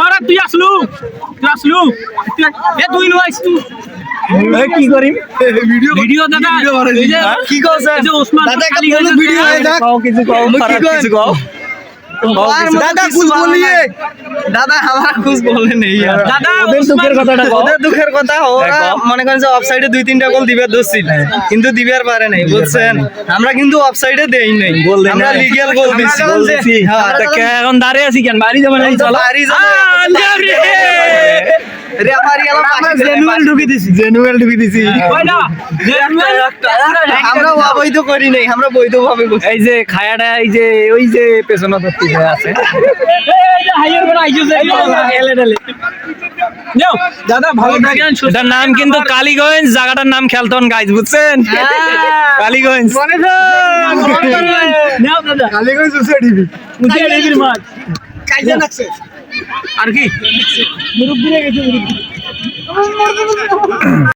ভাড়া তুই আসলু? তুই আসলু? এ তুই নয় তুই কি করিম? ভিডিও দাদা এই যে কি ওসমান দাদা, খালি হয়ে ভিডিও গেছে। হয়ে কিছু কও? কিছু কও। দাদা কুছ বলিয়ে দাদা আমার কুছ বলে নেই দাদা ওদের দুঃখের কথাটা ওদের দুঃখের কথা। ওরা মনে করেন যে অফসাইডে দুই তিনটা গোল দিবে দোষী। কিন্তু দিবার পারে নাই বুঝছেন? আমরা কিন্তু অফসাইডে দেই নাই। গোল দেই আমরা নাই। লিগ্যাল গোল দিছি। গোল দিছি। হ্যাঁ, তা কে এখন দাঁড়িয়ে আছি কেন? বাড়ি যাবেন বাড়ি আ, জেনুয়েল ঢুকি দিছি জেনুয়েল ঢুকি দিছি। আমরা অবৈধ করি নাই আমরা বৈধ এই যে খায়াটা এই যে ওই যে পেছনে ধরতে আছে। এই যে হাইয়ার করে আইছো যে, এলে ঢেলে। নেও, দাদা ভালো থাকেন সুস্থ এটার নাম কিন্তু কালীগঞ্জ জায়গাটার নাম খেলতন গাইজ বুঝছেন? কালীগঞ্জ। কালীগঞ্জ মাছ নাকছে আর কি?